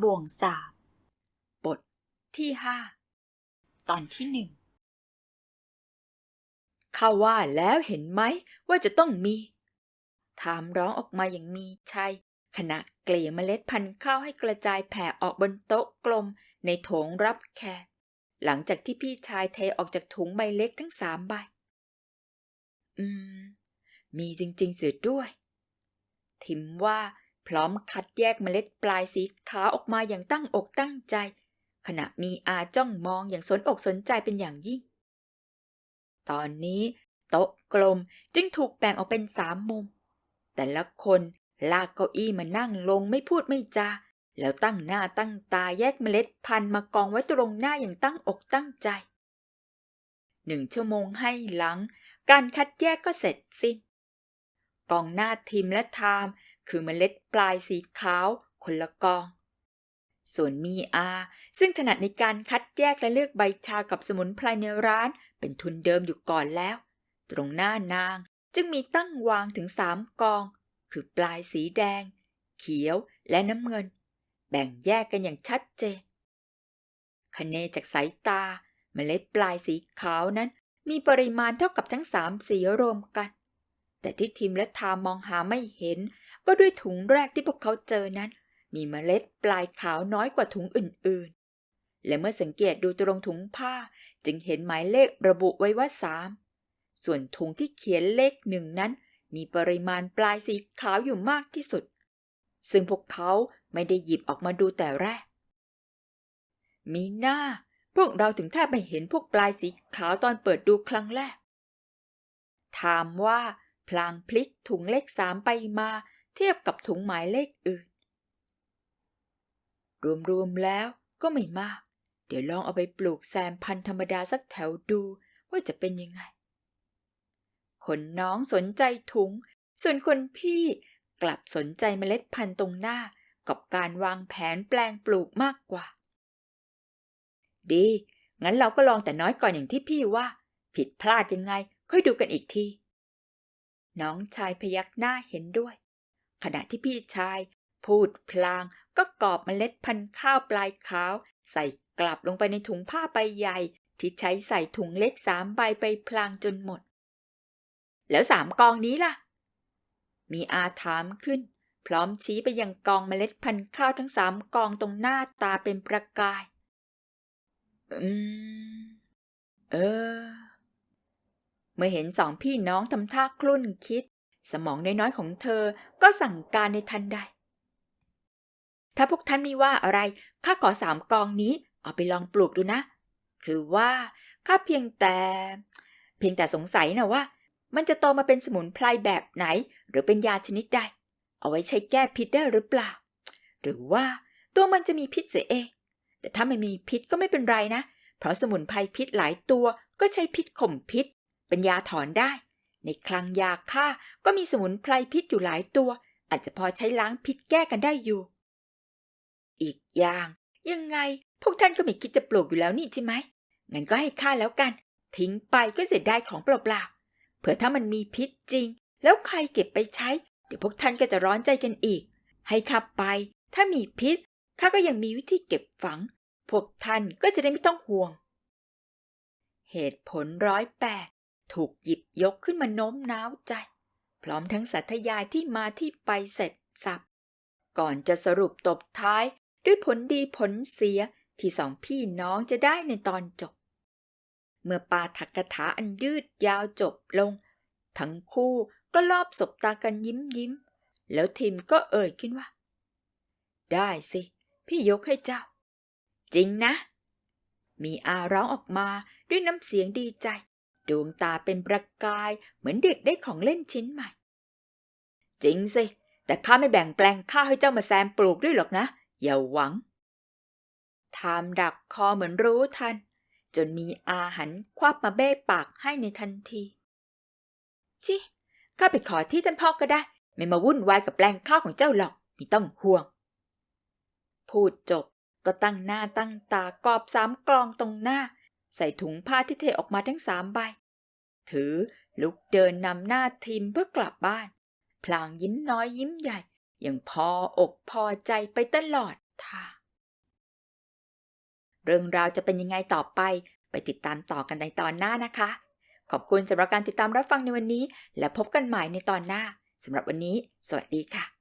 บ่วงสาบบทที่ห้าตอนที่หนึ่งข้าว่าแล้วเห็นไหมว่าจะต้องมี ถามร้องออกมาอย่างมีชัย ขณะเกลี่ยเมล็ดพันธุ์ข้าวให้กระจายแผ่ออกบนโต๊ะกลมในโถงรับแขกหลังจากที่พี่ชายเทออกจากถุงใบเล็กทั้งสามใบ อืม มีจริงๆเสียด้วย ทิมว่า พร้อมคัดแยกเมล็ดปลายสีขาวออกมาอย่างตั้งอกตั้งใจ ขณะมีอาจ้องมองอย่างสนอกสนใจเป็นอย่างยิ่ง ตอนนี้โต๊ะกลมจึงถูกแบ่งออกเป็นสามมุม แต่ละคนลากเก้าอี้มานั่งลงไม่พูดไม่จา แล้วตั้งหน้าตั้งตาแยกเมล็ดพันธุ์มากองไว้ตรงหน้าอย่างตั้งอกตั้งใจ หนึ่งชั่วโมงให้หลัง การคัดแยกก็เสร็จสิ้นกองหน้าทิมและทาม คือเมล็ดปลายสีขาวคนละกอง ส่วนมีอา ซึ่งถนัดในการคัดแยกและเลือกใบชากับสมุนไพรในร้าน เป็นทุนเดิมอยู่ก่อนแล้ว ตรงหน้านางจึงมีตั้งวางถึงสามกอง คือปลายสีแดง เขียวและน้ำเงิน แบ่งแยกกันอย่างชัดเจนคะเนจากสายตาเมล็ดปลายสีขาวนั้น มีปริมาณเท่ากับทั้งสามสีรวมกัน แต่ที่ทิมและทามมองหาไม่เห็น ก็ด้วยถุงแรกที่พวกเขาเจอนั้น มีเมล็ดปลายขาวน้อยกว่าถุงอื่นๆ และเมื่อสังเกตดูตรงถุงผ้า จึงเห็นหมายเลขระบุไว้ว่าสามส่วนถุงที่เขียนเลขหนึ่งนั้น มีปริมาณปลายสีขาวอยู่มากที่สุด ซึ่งพวกเขาไม่ได้หยิบออกมาดูแต่แรก มีหน้า พวกเราถึงแทบไม่เห็นพวกปลายสีขาวตอนเปิดดูครั้งแรก ถามว่า ลางพลิกถุงเลขสามไปมาเทียบกับถุงหมายเลขอื่น รวมๆแล้วก็ไม่มาก เดี๋ยวลองเอาไปปลูกแซมพันธุ์ธรรมดาสักแถวดูว่าจะเป็นยังไง คนน้องสนใจถุง ส่วนคนพี่กลับสนใจเมล็ดพันธุ์ตรงหน้ากับการวางแผนแปลงปลูกมากกว่า ดี งั้นเราก็ลองแต่น้อยก่อนอย่างที่พี่ว่า ผิดพลาดยังไง ค่อยดูกันอีกที น้องชายพยักหน้าเห็นด้วย ขณะที่พี่ชาย พูดพลางก็กอบเมล็ดพันธุ์ข้าวปลายขาว ใส่กลับลงไปในถุงผ้าใบใหญ่ ที่ใช้ใส่ถุงเล็กสามใบไปพลางจนหมด แล้วสามกองนี้ล่ะ มีอาถามขึ้น พร้อมชี้ไปยังกองเมล็ดพันธุ์ข้าวทั้งสามกองตรงหน้าตาเป็นประกาย อืม เออ เมื่อเห็นสองพี่น้องทำท่าคลุ่นคิด สมองน้อยๆของเธอก็สั่งการในทันใด ถ้าพวกท่านไม่ว่าอะไร ข้าขอสามกองนี้เอาไปลองปลูกดูนะ คือว่าข้าเพียงแต่ เพียงแต่สงสัยนะว่า มันจะโตมาเป็นสมุนไพรแบบไหน หรือเป็นยาชนิดใด เอาไว้ใช้แก้พิษได้หรือเปล่า หรือว่าตัวมันจะมีพิษเสียเอง แต่ถ้ามันมีพิษก็ไม่เป็นไรนะ เพราะสมุนไพรพิษหลายตัวก็ใช้พิษข่มพิษ เป็นยาถอนได้ ในคลังยาฆ่าก็มีสมุนไพรพิษอยู่หลายตัว อาจจะพอใช้ล้างพิษแก้กันได้อยู่ อีกอย่าง ยังไง พวกท่านก็ไม่คิดจะปลูกอยู่แล้วนี่ใช่ไหมงั้นก็ให้ข้าแล้วกัน ทิ้งไปก็เสียดายของเปล่าๆเผื่อถ้ามันมีพิษจริง แล้วใครเก็บไปใช้ เดี๋ยวพวกท่านก็จะร้อนใจกันอีก ให้ข้าไป ถ้ามีพิษข้าก็ยังมีวิธีเก็บฝัง พวกท่านก็จะได้ไม่ต้องห่วง เหตุผลร้อยแปด ถูกหยิบยกขึ้นมาโน้มน้าวใจ พร้อมทั้งสัตยายที่มาที่ไปเสร็จสับ ก่อนจะสรุปตบท้ายด้วยผลดีผลเสียที่สองพี่น้องจะได้ในตอนจบ เมื่อปาถักกถาอันยืดยาวจบลง ทั้งคู่ก็รอบสบตากันยิ้มยิ้ม แล้วทิมก็เอ่ยขึ้นว่า ได้สิ พี่ยกให้เจ้า จริงนะ มีอาร้องออกมาด้วยน้ำเสียงดีใจ ดวงตาเป็นประกายเหมือนเด็กได้ของเล่นชิ้นใหม่ จริงสิ แต่ข้าไม่แบ่งแปลงข้าวให้เจ้ามาแซมปลูกด้วยหรอกนะ อย่าหวังทามดักคอเหมือนรู้ทัน จนมีอาหันควับมาเบ้ปากให้ในทันทีชิข้าไปขอที่ท่านพ่อก็ได้ ไม่มาวุ่นวายกับแปลงข้าวของเจ้าหรอกไม่ต้องห่วง พูดจบก็ตั้งหน้าตั้งตากอบสามกลองตรงหน้า ใส่ถุงผ้าที่เทออกมาทั้งสามใบ ถือลุกเดินนำหน้าทีมเพื่อกลับบ้าน พลางยิ้มน้อยยิ้มใหญ่ย่างพออกพอใจไปตลอดท่าเรื่องราวจะเป็นยังไงต่อไป ไปติดตามต่อกันในตอนหน้านะคะ ขอบคุณสำหรับการติดตามรับฟังในวันนี้ และพบกันใหม่ในตอนหน้าสำหรับวันนี้ สวัสดีค่ะ